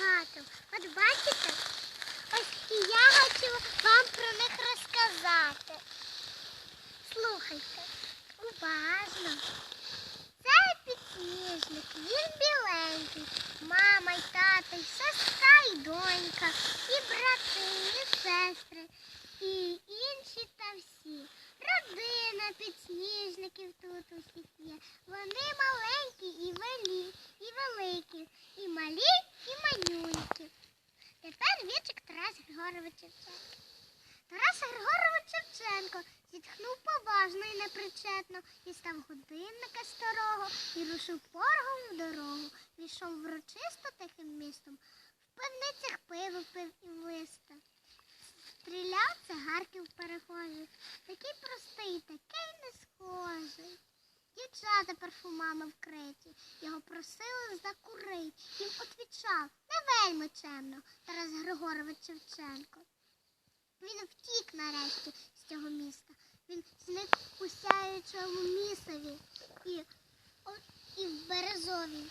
татом. От бачите? Ось і я хочу вам про них розказати. Слухайте, уважно. Це підсніжник, він біленький. Мама й тато, і сестра, і донька, і брати, і сестри, і інші та всі. Родина підсніжників тут усіх є. Вони маленькі і вели, і великі, і малі, і манюнькі. Тепер вірчик Тарас Григорович Шевченко. Тарас Григорович Шевченко зітхнув поважно і непричетно, дістав годинника старого і рушив поргом в дорогу. Війшов врочисто тихим містом. В пивницях пиво пив і виста. Стріляв цигарки в перехожих. Такий простий, такий не схожий. Дівчата парфумами вкриті. Його просили закурить. Він отвічав вельми чемно Тарас Григорович Шевченко. Він втік нарешті з цього міста. Він зник у сяючому місові і, і в березовій.